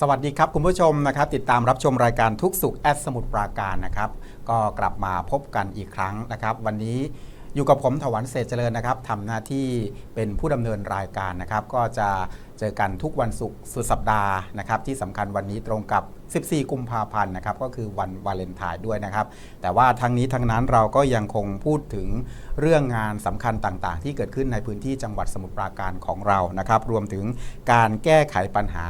สวัสดีครับคุณผู้ชมนะครับ ติดตามรับชมรายการทุกสุขแอดสมุทรปราการนะครับ ก็กลับมาพบกันอีกครั้งนะครับ วันนี้อยู่กับผมถวันเศษเจริญนะครับทำหน้าที่เป็นผู้ดำเนินรายการนะครับ ก็จะเจอกันทุกวันศุกร์สุดสัปดาห์นะครับ ที่สำคัญวันนี้ตรงกับ 14 กุมภาพันธ์นะครับ ก็คือวันวาเลนไทน์ด้วยนะครับ แต่ว่าทั้งนี้ทั้งนั้นเราก็ยังคงพูดถึงเรื่องงานสำคัญต่างๆ ที่เกิดขึ้นในพื้นที่จังหวัดสมุทรปราการของเรานะครับ รวมถึงการแก้ไขปัญหา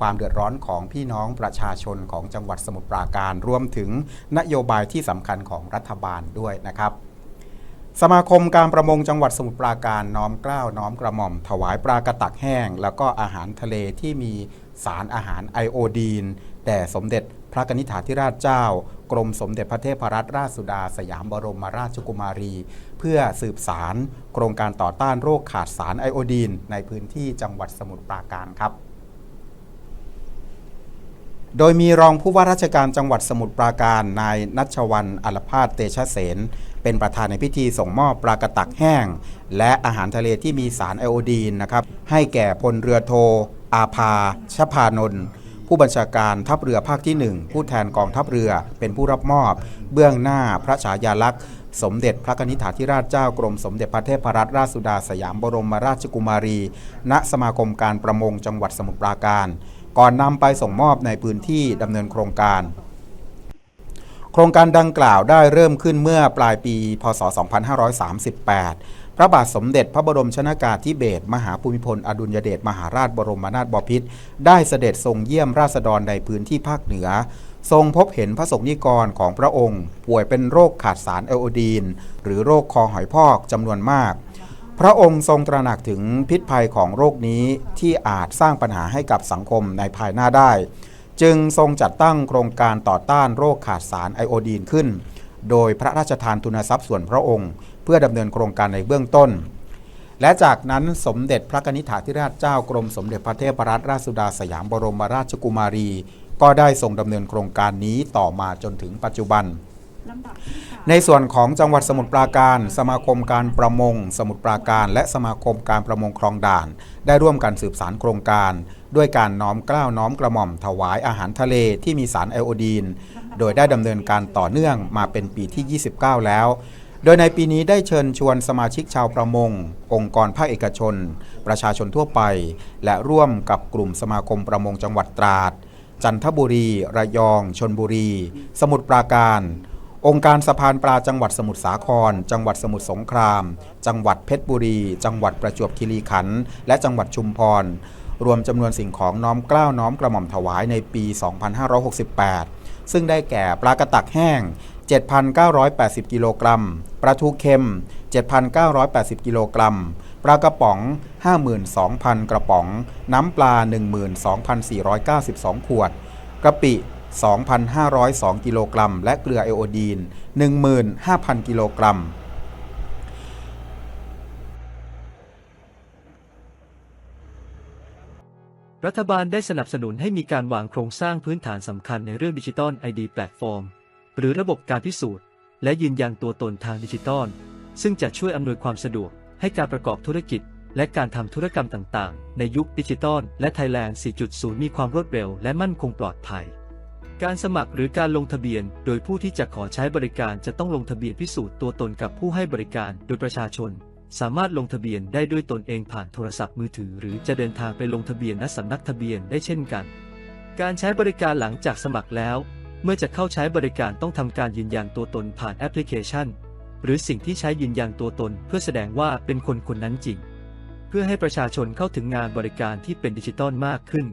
ความเดือดร้อนของพี่น้องประชาชนของจังหวัดสมุทรปราการรวมถึงนโยบายที่สำคัญของรัฐบาลด้วยนะครับสมาคมการประมงจังหวัดสมุทรปราการน้อมเกล้าวน้อมกระหม่อม ถวายปลากระตักแห้ง แล้วก็อาหารทะเลที่มีสารอาหารไอโอดีนแด่สมเด็จพระกนิษฐาธิราชเจ้า กรมสมเด็จพระเทพรัตนราชสุดา สยามบรมราชกุมารี เพื่อสืบสารโครงการต่อต้านโรคขาดสารไอโอดีนในพื้นที่จังหวัดสมุทรปราการครับ โดยมีรองผู้ว่าราชการจังหวัดสมุทรปราการนายนัชวันอัลพาสเตชะเสนเป็นประธานในพิธีส่งมอบปลากระตักแห้ง และอาหารทะเลที่มีสารไอโอดีนนะครับให้แก่พลเรือโท อาภาชพานนท์ผู้บัญชาการทัพเรือภาคที่ 1 ผู้แทนกองทัพเรือเป็นผู้รับมอบ เบื้องหน้าพระฉายาลักษณ์ สมเด็จพระนิษฐาธิราชเจ้ากรมสมเด็จพระเทพรัตนราชสุดาสยามบรมราชกุมารี ณสมาคมการประมงจังหวัดสมุทรปราการ ก่อนนำไปส่งมอบในพื้นที่ดำเนินโครงการ โครงการดังกล่าวได้เริ่มขึ้นเมื่อปลายปี พศ 2538 พระบาทสมเด็จพระบรมชนากาธิเบศรมหาภูมิพล อดุลยเดชมหาราชบรมนาถบพิตรได้เสด็จทรงเยี่ยมราษฎรในพื้นที่ภาคเหนือ ทรงพบเห็นพระสงฆ์นิกรของพระองค์ ป่วยเป็นโรคขาดสารไอโอดีน หรือโรคคอหอยพอกจำนวนมาก พระองค์ทรงตระหนักถึงพิษภัยของโรคนี้ที่อาจสร้างปัญหาให้กับสังคมในภายหน้าได้ จึงทรงจัดตั้งโครงการต่อต้านโรคขาดสารไอโอดีนขึ้น โดยพระราชทานทุนทรัพย์ส่วนพระองค์ เพื่อดำเนินโครงการในเบื้องต้น และจากนั้นสมเด็จพระนิษฐาธิราชเจ้ากรมสมเด็จพระเทพรัตนราชสุดาสยามบรมราชกุมารี ก็ได้ทรงดำเนินโครงการนี้ต่อมาจนถึงปัจจุบัน ในส่วนของจังหวัดสมุทรปราการ สมาคมการประมง สมุทรปราการ และสมาคมการประมงคลองด่าน ได้ร่วมกันสืบสารโครงการ ด้วยการน้อมกล้าวน้อมกระหม่อมถวายอาหารทะเลที่มีสารไอโอดีน โดยได้ดำเนินการต่อเนื่องมาเป็นปีที่ 29 แล้ว โดยในปีนี้ได้เชิญชวนสมาชิกชาวประมง องค์กรภาคเอกชน ประชาชนทั่วไป และร่วมกับกลุ่มสมาคมประมงจังหวัดตราด จันทบุรี ระยอง ชนบุรี สมุทรปราการ องค์การสะพานปลาจังหวัดสมุทรสาคร จังหวัดสมุทรสงคราม จังหวัดเพชรบุรี จังหวัดประจวบคีรีขันธ์และจังหวัดชุมพร รวมจำนวนสิ่งของน้อมเกล้าวน้อมกระหม่อมถวายในปี 2568 ซึ่งได้แก่ปลากระตักแห้ง 7,980 กิโลกรัม ปลาทูเค็ม 7,980 กิโลกรัม ปลากระป๋อง 52,000 กระป๋อง น้ำปลา 12,492 ขวด กระปิ 2,502 กิโลกรัม และเกลือไอโอดีน 15,000 กิโลกรัมรัฐบาลได้สนับสนุนให้มีการวางโครงสร้างพื้นฐานสำคัญในเรื่องดิจิตอล ID แพลตฟอร์ม หรือระบบการพิสูจน์ และยืนยันตัวตนทางดิจิตอลซึ่งจะช่วยอำนวยความสะดวก ให้การประกอบธุรกิจ และการทำธุรกรรมต่าง ๆ ในยุคดิจิตอลและไทยแลนด์ 4.0 มีความรวดเร็วและมั่นคงปลอดภัย การสมัครหรือการลงทะเบียน โดยผู้ที่จะขอใช้บริการจะต้องลงทะเบียนพิสูจน์ตัวตนกับผู้ให้บริการ โดยประชาชน สามารถลงทะเบียนได้ด้วยตนเองผ่านโทรศัพท์มือถือ หรือจะเดินทางไปลงทะเบียนณสำนักทะเบียนได้เช่นกัน การใช้บริการหลังจากสมัครแล้ว เมื่อจะเข้าใช้บริการต้องทำการยืนยันตัวตนผ่านแอปพลิเคชัน หรือสิ่งที่ใช้ยืนยันตัวตน เพื่อแสดงว่าเป็นคนคนนั้นจริง เพื่อให้ประชาชนเข้าถึงงานบริการที่เป็นดิจิตอลมากขึ้น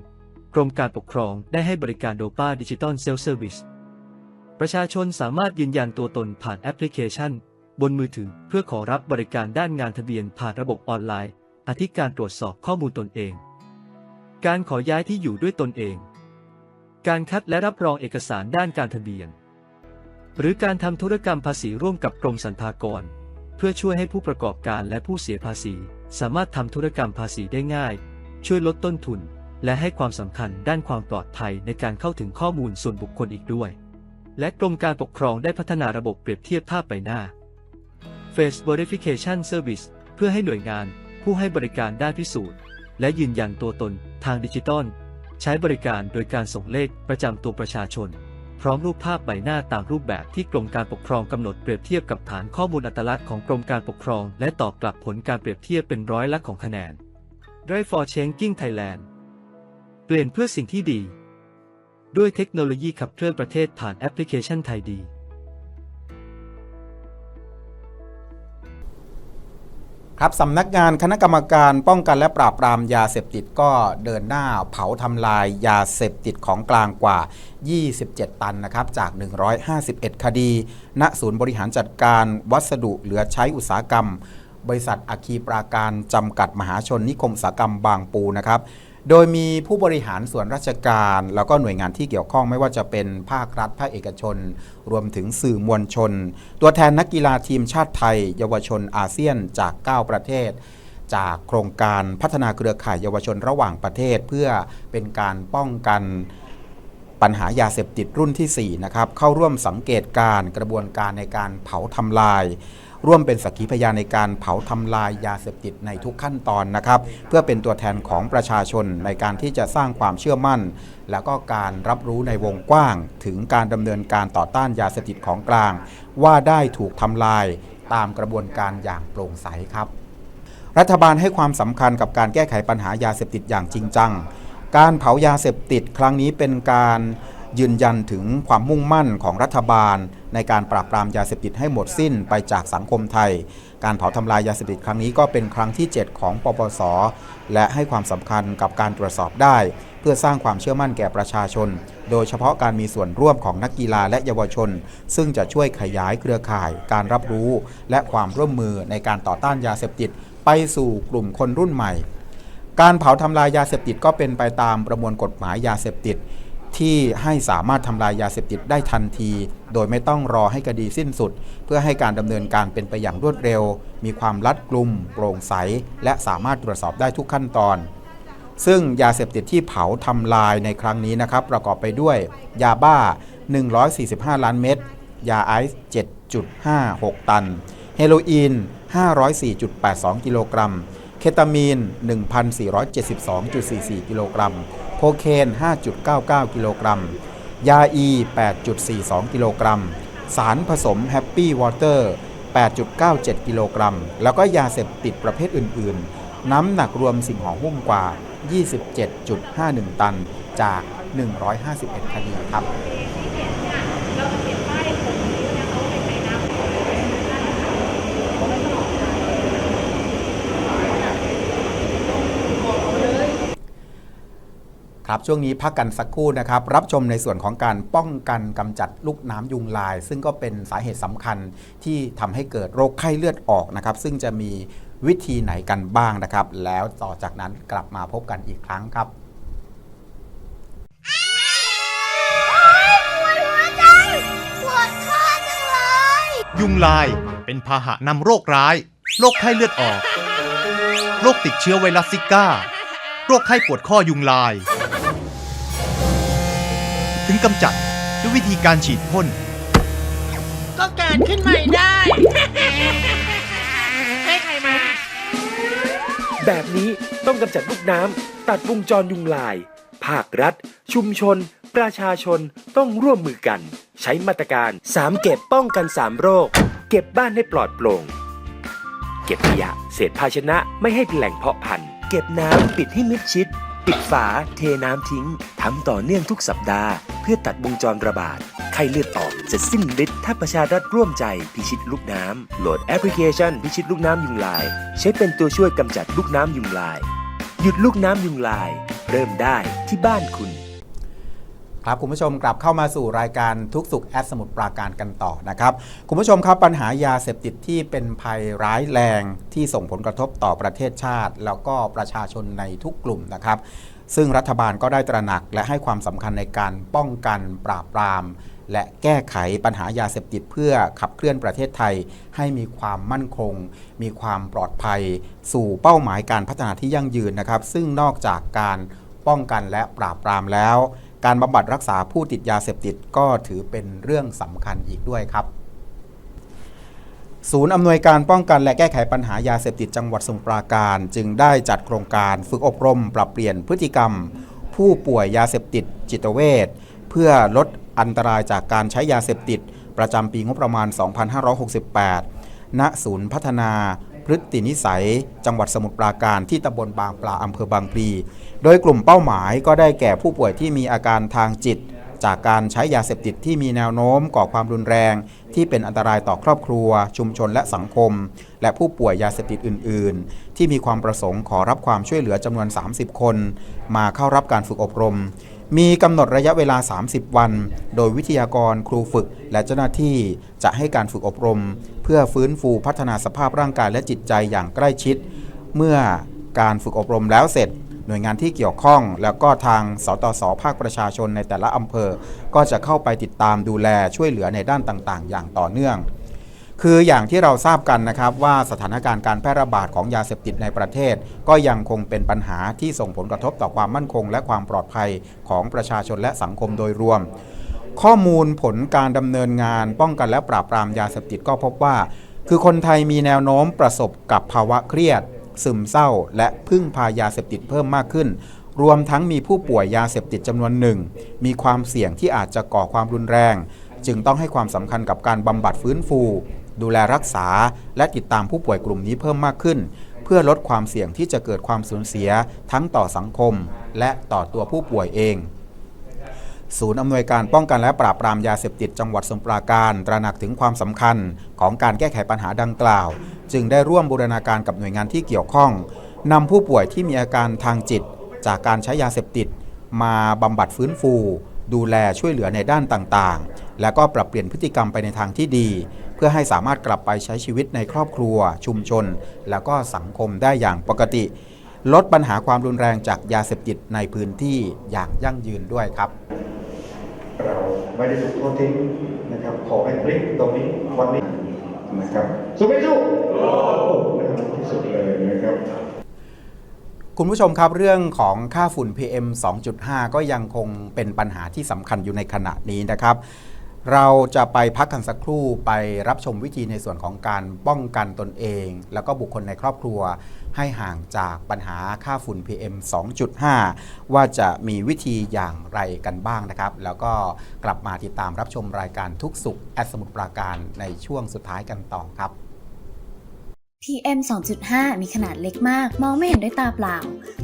กรมการปกครองได้ให้บริการโดป้าดิจิตอลเซลเซอร์วิส ประชาชนสามารถยืนยันตัวตนผ่านแอปพลิเคชัน บนมือถือเพื่อขอรับบริการด้านงานทะเบียนผ่านระบบออนไลน์อาทิการตรวจสอบข้อมูลตนเอง การขอย้ายที่อยู่ด้วยตนเอง การคัดและรับรองเอกสารด้านการทะเบียน หรือการทำธุรกรรมภาษีร่วมกับกรมสรรพากร เพื่อช่วยให้ผู้ประกอบการและผู้เสียภาษี สามารถทำธุรกรรมภาษีได้ง่าย ช่วยลดต้นทุน และให้ความสำคัญด้านความปลอดภัยในการเข้าถึงข้อมูลส่วนบุคคลอีกด้วย และกรมการปกครองได้พัฒนาระบบเปรียบเทียบภาพใบหน้า Face Verification Service เพื่อให้หน่วยงานผู้ให้บริการได้พิสูจน์ และยืนยันตัวตนทางดิจิตอลใช้บริการโดยการส่งเลขประจำตัวประชาชน พร้อมรูปภาพใบหน้าตามรูปแบบที่กรมการปกครองกำหนดเปรียบเทียบกับฐานข้อมูลอัตลักษณ์ของกรมการปกครอง และตอบกลับผลการเปรียบเทียบเป็นร้อยละของคะแนน Drive for Changing Thailand เปลี่ยนเพื่อสิ่งที่ดี ด้วยเทคโนโลยีขับเคลื่อนประเทศผ่านแอปพลิเคชันไทยดี ครับสำนักงานคณะกรรมการป้องกันและปราบปรามยาเสพติดก็เดินหน้าเผาทำลายยาเสพติดของกลางกว่า 27 ตันนะครับจาก 151 คดี ณ ศูนย์บริหารจัดการวัสดุเหลือใช้อุตสาหกรรม บริษัทอาคีปราการจำกัดมหาชนนิคมอุตสาหกรรมบางปูนะครับ โดยมีผู้บริหารส่วนราชการ แล้วก็หน่วยงานที่เกี่ยวข้องไม่ว่าจะเป็นภาครัฐ ภาคเอกชน รวมถึงสื่อมวลชน ตัวแทนนักกีฬาทีมชาติไทย เยาวชนอาเซียนจาก 9 ประเทศ จากโครงการพัฒนาเครือข่ายเยาวชนระหว่างประเทศ เพื่อเป็นการป้องกันปัญหายาเสพติดรุ่นที่ 4 นะครับ เข้าร่วมสังเกตการ์กระบวนการในการเผาทำลาย ร่วมเป็นสักขีพยานในการเผาทำลายยาเสพติดในทุกขั้นตอนนะครับ เพื่อเป็นตัวแทนของประชาชนในการที่จะสร้างความเชื่อมั่น แล้วก็การรับรู้ในวงกว้าง ถึงการดำเนินการต่อต้านยาเสพติดของกลาง ว่าได้ถูกทำลายตามกระบวนการอย่างโปร่งใสครับ รัฐบาลให้ความสำคัญกับการแก้ไขปัญหายาเสพติดอย่างจริงจัง การเผายาเสพติดครั้งนี้เป็นการ ยืนยันถึงความมุ่งมั่นของรัฐบาล ในการปราบปรามยาเสพติดให้หมดสิ้นไปจากสังคมไทย การเผาทำลายยาเสพติดครั้งนี้ก็เป็นครั้งที่ 7 ของปปส และให้ความสำคัญกับการตรวจสอบได้ เพื่อสร้างความเชื่อมั่นแก่ประชาชน โดยเฉพาะการมีส่วนร่วมของนักกีฬาและเยาวชน ซึ่งจะช่วยขยายเครือข่าย การรับรู้ และความร่วมมือในการต่อต้านยาเสพติด ไปสู่กลุ่มคนรุ่นใหม่ การเผาทำลายยาเสพติดก็เป็นไปตามประมวลกฎหมายยาเสพติด ที่ให้สามารถทำลายยาเสพติดได้ทันที โดยไม่ต้องรอให้คดีสิ้นสุด เพื่อให้การดำเนินการเป็นไปอย่างรวดเร็ว มีความรัดกลุ่มโปร่งใส และสามารถตรวจสอบได้ทุกขั้นตอน ซึ่งยาเสพติดที่เผาทำลายในครั้งนี้นะครับ ประกอบไปด้วย ยาบ้า 145 ล้านเม็ดยาไอซ์7.56 ตัน เฮโรอีน 504.82 กิโลกรัม เคตามีน 1,472.44 กิโลกรัม โคเคน 5.99 กิโลกรัม ยาอี 8.42 กิโลกรัม สารผสมแฮปปี้วอเตอร์ 8.97 กิโลกรัม แล้วก็ยาเสพติดประเภทอื่น ๆ น้ำหนักรวมสิ่งห่อหุ้มกว่า 27.51 ตันจาก 151 คดีครับ ครับช่วงนี้พักกันสักครู่นะครับ รับชมในส่วนของการป้องกันกำจัดลูกน้ำยุงลาย ซึ่งก็เป็นสาเหตุสำคัญที่ทำให้เกิดโรคไข้เลือดออกนะครับ ซึ่งจะมีวิธีไหนกันบ้างนะครับ แล้วต่อจากนั้นกลับมาพบกันอีกครั้งครับปวดหัวจังปวดคอจังเลยยุงลายเป็นพาหะนำโรคร้าย โรคไข้เลือดออก โรคติดเชื้อไวรัสซิก้า โรคไข้ปวดข้อยุงลาย ถึงกำจัดด้วยวิธีการฉีดพ่น ก็เกิดขึ้นใหม่ได้ ให้ใครมา แบบนี้ต้องกำจัดลูกน้ำตัดวงจรยุงลาย ภาครัฐ ชุมชน ประชาชนต้องร่วมมือกัน ใช้มาตรการ 3 เก็บป้องกัน 3 โรค เก็บบ้านให้ปลอดโปร่ง เก็บขยะเศษภาชนะไม่ให้เป็นแหล่งเพาะพันธุ์ เก็บน้ำปิดให้มิดชิด ปิดฝาเทน้ำทิ้งทำต่อเนื่องทุกสัปดาห์ เพื่อตัดวงจรระบาด ไข้เลือดออกจะสิ้นฤทธิ์ถ้าประชารัฐร่วมใจพิชิตลูกน้ำโหลดแอปพลิเคชันพิชิตลูกน้ำยุงลาย ใช้เป็นตัวช่วยกำจัดลูกน้ำยุงลาย หยุดลูกน้ำยุงลาย เริ่มได้ที่บ้านคุณ ครับคุณผู้ชมกลับเข้ามาสู่รายการทุกสุขแอดสมุทรปราการกันต่อนะครับ คุณผู้ชมครับปัญหายาเสพติดที่เป็นภัยร้ายแรงที่ส่งผลกระทบต่อประเทศชาติ แล้วก็ประชาชนในทุกกลุ่มนะครับ ซึ่งรัฐบาลก็ได้ตระหนักและให้ความสำคัญในการป้องกันปราบปราม และแก้ไขปัญหายาเสพติดเพื่อขับเคลื่อนประเทศไทย ให้มีความมั่นคง มีความปลอดภัย สู่เป้าหมายการพัฒนาที่ยั่งยืนนะครับ ซึ่งนอกจากการป้องกันและปราบปรามแล้ว การบำบัดรักษาผู้ติดยาเสพติดก็ถือเป็นเรื่องสำคัญอีกด้วยครับ ศูนย์อำนวยการป้องกันและแก้ไขปัญหายาเสพติดจังหวัดสมุพรปราการ จึงได้จัดโครงการฝึกอบรม ปรับเปลี่ยนพฤติกรรม ผู้ป่วยยาเสพติด จิตเวชเพื่อลดอันตรายจากการใช้ยาเสพติด ประจำปีงบประมาณ 2568 ณ ศูนย์พัฒนา พฤตินิสัย จังหวัดสมุทรปราการที่ตำบลบางปลาอำเภอบางพลีโดยกลุ่มเป้าหมายก็ได้แก่ผู้ป่วยที่มีอาการทางจิต จากการใช้ยาเสพติดที่มีแนวโน้มก่อความรุนแรง ที่เป็นอันตรายต่อครอบครัว ชุมชนและสังคม และผู้ป่วยยาเสพติดอื่น ๆ ที่มีความประสงค์ขอรับความช่วยเหลือจำนวน 30 คน มาเข้ารับการฝึกอบรม มีกำหนดระยะเวลา 30 วัน โดยวิทยากรครูฝึกและเจ้าหน้าที่จะให้การฝึกอบรม เพื่อฟื้นฟูพัฒนาสภาพร่างกายและจิตใจอย่างใกล้ชิด เมื่อการฝึกอบรมแล้วเสร็จ หน่วยงานที่เกี่ยวข้อง แล้วก็ทางสตสภาคประชาชนในแต่ละอำเภอ ก็จะเข้าไปติดตามดูแลช่วยเหลือในด้านต่าง ๆ อย่างต่อเนื่อง คืออย่างที่เราทราบกันนะครับว่าสถานการณ์การแพร่ระบาดของยาเสพติดในประเทศ ก็ยังคงเป็นปัญหาที่ส่งผลกระทบต่อความมั่นคง และความปลอดภัยของประชาชนและสังคมโดยรวม ข้อมูลผลการดำเนินงานป้องกันและปราบปรามยาเสพติดก็พบว่า คือคนไทยมีแนวโน้มประสบกับภาวะเครียด ซึมเศร้า และพึ่งพายาเสพติดเพิ่มมากขึ้นรวมทั้งมีผู้ป่วยยาเสพติดจำนวนหนึ่ง มีความเสี่ยงที่อาจจะก่อความรุนแรง จึงต้องให้ความสำคัญกับการบำบัดฟื้นฟู ดูแลรักษา และติดตามผู้ป่วยกลุ่มนี้เพิ่มมากขึ้น เพื่อลดความเสี่ยงที่จะเกิดความสูญเสียทั้งต่อสังคม และต่อตัวผู้ป่วยเองศูนย์อำนวยการป้องกันและปราบปรามยาเสพติดจังหวัดสมุพรปราการ ตระหนักถึงความสำคัญของการแก้ไขปัญหาดังกล่าว จึงได้ร่วมบูรณาการกับหน่วยงานที่เกี่ยวข้องนำผู้ป่วยที่มีอาการทางจิต จากการใช้ยาเสพติด มาบำบัดฟื้นฟู ดูแลช่วยเหลือในด้านต่างๆ และก็ปรับเปลี่ยนพฤติกรรมไปในทางที่ดี เพื่อให้สามารถกลับไปใช้ชีวิตในครอบครัว ชุมชน แล้วก็สังคมได้อย่างปกติ ลดปัญหาความรุนแรงจากยาเสพติดในพื้นที่อย่างยั่งยืนด้วยครับ เราไม่ได้ถูกโทษทิ้งนะครับขอให้พลิกตรงนี้วันนี้นะครับสู้ไม่สู้นะครับที่สุดเลยนะครับคุณผู้ชมครับเรื่องของค่าฝุ่น PM 2.5 ก็ยังคงเป็นปัญหาที่สำคัญอยู่ในขณะนี้นะครับ เราจะไปพักกันสักครู่ไปรับชมวิธีในส่วนของการป้องกันตนเอง แล้วก็บุคคลในครอบครัว ให้ห่างจากปัญหาค่าฝุ่น PM 2.5 ว่าจะมีวิธีอย่างไรกันบ้างนะครับ แล้วก็กลับมาติดตามรับชมรายการทุกสุขแอดสมุทรปราการในช่วงสุดท้ายกันต่อครับ PM 2.5 มีขนาดเล็กมาก มองไม่เห็นด้วยตาเปล่า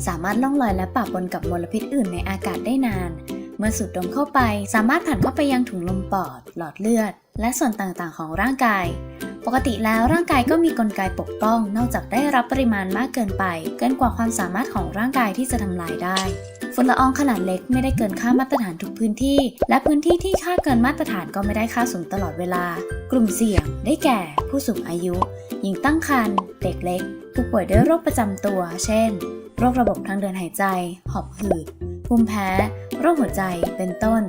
สามารถล่องลอยและปะปนกับมลพิษอื่นในอากาศได้นาน มื่อสูดดมเข้าไปสามารถผ่านเข้าไปยังถุงลมปอด หลอดเลือด และส่วนต่างๆ ของร่างกาย ปกติแล้วร่างกายก็มีกลไกปกป้อง นอกจากได้รับปริมาณมากเกินไป เกินกว่าความสามารถของร่างกายที่จะทำลายได้ฝุ่นละอองขนาดเล็กไม่ได้เกินค่ามาตรฐานทุกพื้นที่ และพื้นที่ที่ค่าเกินมาตรฐานก็ไม่ได้ค่าสูงตลอดเวลา กลุ่มเสี่ยง ได้แก่ ผู้สูงอายุ หญิงตั้งครรภ์เด็กเล็ก ผู้ป่วยด้วยโรคประจำตัว เช่น โรคระบบทางเดินหายใจ หอบหืด ภูมิแพ้ โรคหัวใจ เป็นต้น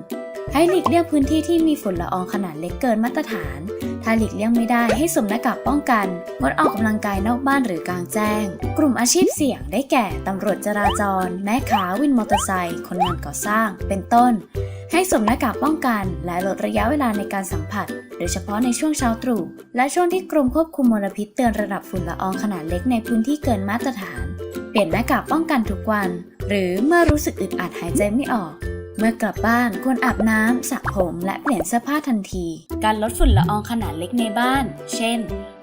ให้หลีกเลี่ยงพื้นที่ที่มีฝุ่นละอองขนาดเล็กเกินมาตรฐาน ถ้าหลีกเลี่ยงไม่ได้ให้สวมหน้ากากป้องกัน งดออกกำลังกายนอกบ้านหรือกลางแจ้ง กลุ่มอาชีพเสี่ยงได้แก่ ตำรวจจราจร แม่ค้าวินมอเตอร์ไซค์ คนงานก่อสร้าง เป็นต้น ให้สวมหน้ากากป้องกันและลดระยะเวลาในการสัมผัสโดยเฉพาะในช่วงเช้าตรู่และช่วงที่กรมควบคุมมลพิษเตือนระดับฝุ่นละอองขนาดเล็กในพื้นที่เกินมาตรฐาน เปลี่ยนหน้ากากป้องกันทุกวัน หรือเมื่อรู้สึกอึดอัดหายใจไม่ออก เมื่อกลับบ้านควรอาบน้ำสระผมและเปลี่ยนเสื้อผ้าทันที การลดฝุ่นละอองขนาดเล็กในบ้าน เช่น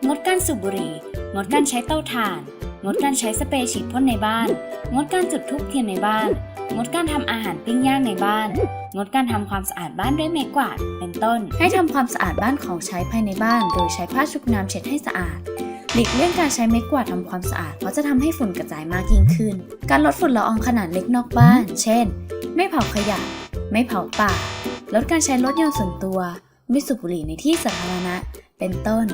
งดการสูบบุหรี่ งดการใช้เตาถ่าน งดการใช้สเปรย์ฉีดพ่นในบ้าน งดการจุดธูปเทียนในบ้าน งดการทำอาหารปิ้งย่างในบ้าน งดการทำความสะอาดบ้านด้วยไม้กวาด เป็นต้น ให้ทำความสะอาดบ้านของใช้ภายในบ้าน โดยใช้ผ้าชุบน้ำเช็ดให้สะอาด หลีกเลี่ยงการใช้ไม้กวาดทำความสะอาด เพราะจะทำให้ฝุ่นกระจายมากยิ่งขึ้น การลดฝุ่นละอองขนาดเล็กนอกบ้าน เช่น ไม่เผาขยะ ไม่เผาป่า ลดการใช้รถยนต์ส่วนตัว ไม่สูบบุหรี่ในที่สาธารณะ เป็นต้น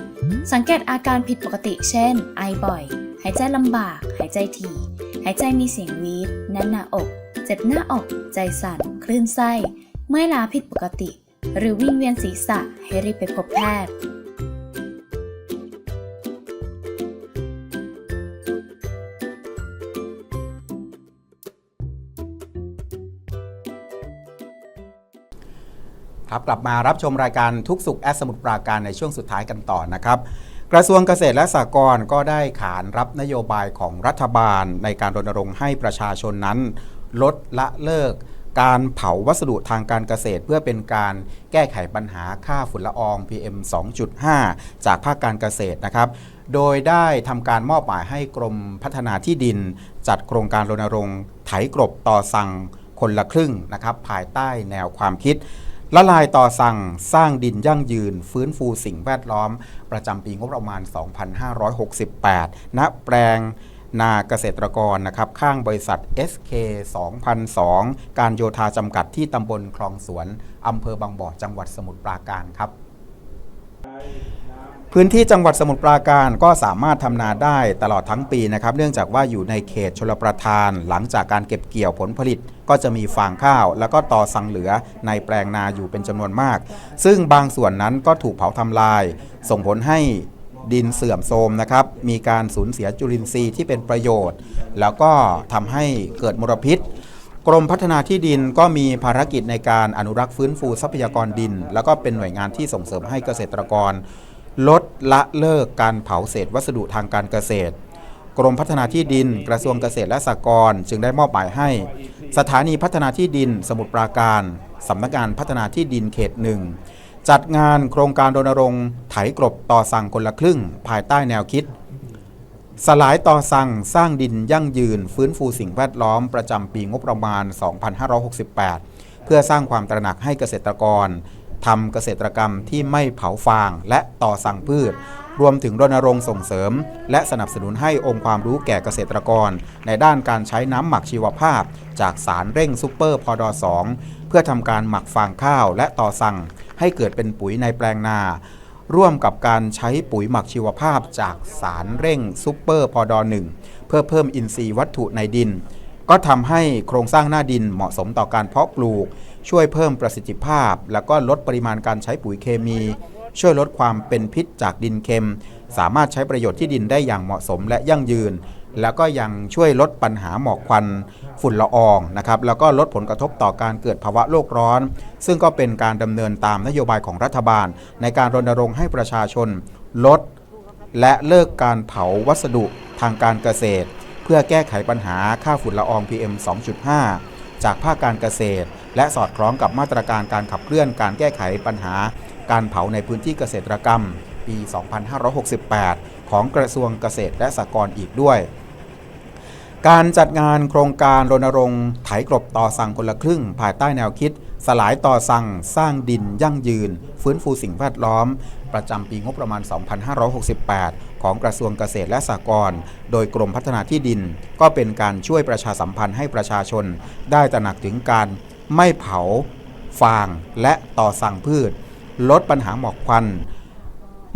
สังเกตอาการผิดปกติ เช่น ไอบ่อย หายใจลำบาก หายใจถี่ หายใจมีเสียงวีดแน่นหน้าอก เจ็บหน้าอก ใจสั่น คลื่นไส้ เมื่อยล้าผิดปกติ หรือวิ่งเวียนศีรษะให้รีบไปพบแพทย์ ครับกลับมารับชมรายการทุกสุขแอดสมุทรปราการในช่วงสุดท้ายกันต่อนะครับ กระทรวงเกษตรและสหกรณ์ก็ได้ขานรับนโยบายของรัฐบาล ในการรณรงค์ให้ประชาชนนั้น ลดละเลิก การเผาวัสดุทางการเกษตร เพื่อเป็นการแก้ไขปัญหาค่าฝุ่นละออง PM 2.5 จากภาคการเกษตรนะครับโดยได้ทำการมอบหมายให้กรมพัฒนาที่ดิน จัดโครงการรณรงค์ไถกรบต่อสั่งคนละครึ่งนะครับภายใต้แนวความคิด ละลายต่อสั่งสร้างดินยั่งยืน ฟื้นฟูสิ่งแวดล้อม ประจำปีงบประมาณ 2568 ณ แปลงนาเกษตรกรนะครับ ข้างบริษัท SK 2002 การโยธาจำกัดที่ตำบลคลองสวน อำเภอบางบ่อจังหวัดสมุทรปราการครับ พื้นที่จังหวัดสมุทรปราการก็สามารถทำนาได้ตลอดทั้งปีนะครับ เนื่องจากว่าอยู่ในเขตชลประทาน หลังจากการเก็บเกี่ยวผลผลิต ก็จะมีฟางข้าว แล้วก็ต่อสังเหลือในแปลงนาอยู่เป็นจำนวนมาก ซึ่งบางส่วนนั้นก็ถูกเผาทำลาย ส่งผลให้ดินเสื่อมโทรมนะครับ มีการสูญเสียจุลินทรีย์ที่เป็นประโยชน์ แล้วก็ทำให้เกิดมลพิษกรมพัฒนาที่ดินก็มีภารกิจในการอนุรักษ์ฟื้นฟูทรัพยากรดิน แล้วก็เป็นหน่วยงานที่ส่งเสริมให้เกษตรกร ลดละเลิกการเผาเศษวัสดุทางการเกษตร กรมพัฒนาที่ดินกระทรวงเกษตรและสหกรณ์จึงได้มอบหมายให้ สถานีพัฒนาที่ดินสมุทรปราการสำนักงานพัฒนาที่ดินเขตหนึ่งจัดงานโครงการรณรงค์ไถกรบต่อสั่งคนละครึ่ง ภายใต้แนวคิด สลายต่อสั่งสร้างดินยั่งยืน ฟื้นฟูสิ่งแวดล้อมประจำปีงบประมาณ 2568 เพื่อสร้างความตระหนักให้เกษตรกร ทำเกษตรกรรมที่ไม่เผาฟางและต่อสั่งพืช รวมถึงรณรงค์ส่งเสริม และสนับสนุนให้องค์ความรู้แก่เกษตรกร ในด้านการใช้น้ำหมักชีวภาพ จากสารเร่งซูเปอร์พอดอ2เพื่อทำการหมักฟางข้าวและต่อสั่ง ให้เกิดเป็นปุ๋ยในแปลงนา ร่วมกับการใช้ปุ๋ยหมักชีวภาพ จากสารเร่งซูเปอร์พอดอ1เพื่อเพิ่มอินทรีย์วัตถุในดิน ก็ทำให้โครงสร้างหน้าดินเหมาะสมต่อการเพาะปลูก ช่วยเพิ่มประสิทธิภาพ แล้วก็ลดปริมาณการใช้ปุ๋ยเคมี ช่วยลดความเป็นพิษจากดินเค็ม สามารถใช้ประโยชน์ที่ดินได้อย่างเหมาะสมและยั่งยืน แล้วก็ยังช่วยลดปัญหาหมอกควันฝุ่นละอองนะครับแล้วก็ลดผลกระทบต่อการเกิดภาวะโลกร้อน ซึ่งก็เป็นการดำเนินตามนโยบายของรัฐบาล ในการรณรงค์ให้ประชาชน ลด และเลิกการเผาวัสดุทางการเกษตร เพื่อแก้ไขปัญหาค่าฝุ่นละออง PM 2.5 จากภาคการเกษตร และสอดคล้องกับมาตรการการขับเคลื่อนการแก้ไขปัญหา การเผาในพื้นที่เกษตรกรรม ปี 2568 ของกระทรวงเกษตรและสหกรณ์อีกด้วย การจัดงานโครงการรณรงค์ไถกรบต่อสั่งคนละครึ่ง ภายใต้แนวคิด สลายต่อสั่งสร้างดินยั่งยืน ฟื้นฟูสิ่งแวดล้อม ประจำปีงบประมาณ 2568 ของกระทรวงเกษตรและสหกรณ์โดยกรมพัฒนาที่ดิน ก็เป็นการช่วยประชาสัมพันธ์ให้ประชาชน ได้ตระหนักถึงการไม่เผา ฟาง และต่อสั่งพืช ลดปัญหาหมอกควัน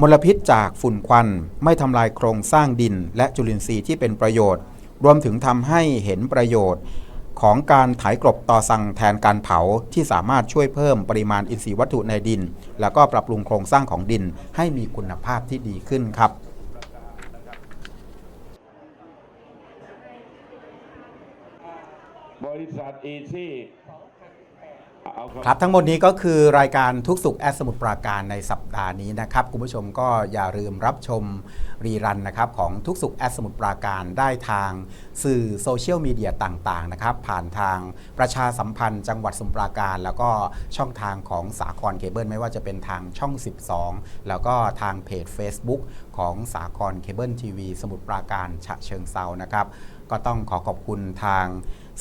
มลพิษจากฝุ่นควัน ไม่ทำลายโครงสร้างดิน และจุลินทรีย์ที่เป็นประโยชน์ รวมถึงทำให้เห็นประโยชน์ของการไถกลบต่อสั่งแทนการเผาที่สามารถช่วยเพิ่มปริมาณอินทรีย์วัตถุในดิน แล้วก็ปรับปรุงโครงสร้างของดินให้มีคุณภาพที่ดีขึ้นครับ ริษัทอีซี่ครับทั้งหมดนี้ก็คือรายการทุกสุขแอสมุทรปราการในสัปดาห์นี้นะครับ คุณผู้ชมก็อย่าลืมรับชมรีรันนะครับของทุกสุขแอสมุทรปราการได้ทางสื่อโซเชียลมีเดียต่างๆนะครับผ่านทางประชาสัมพันธ์จังหวัดสมุทรปราการ แล้วก็ช่องทางของสาครเคเบิลไม่ว่าจะเป็นทางช่อง 12 แล้วก็ทางเพจ Facebook ของสาครเคเบิลทีวีสมุทรปราการฉะเชิงเซานะครับ ก็ต้องขอขอบคุณทาง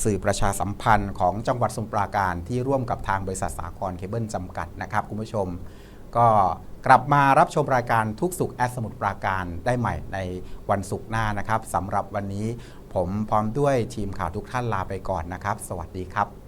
สื่อประชาสัมพันธ์ของจังหวัดสมุทรปราการที่ร่วมกับทางบริษัทสาครเคเบิลจำกัดนะครับคุณผู้ชม ก็กลับมารับชมรายการทุกสุขแอดสมุทรปราการได้ใหม่ในวันศุกร์หน้านะครับสำหรับวันนี้ผมพร้อมด้วยทีมข่าวทุกท่านลาไปก่อนนะครับ สวัสดีครับ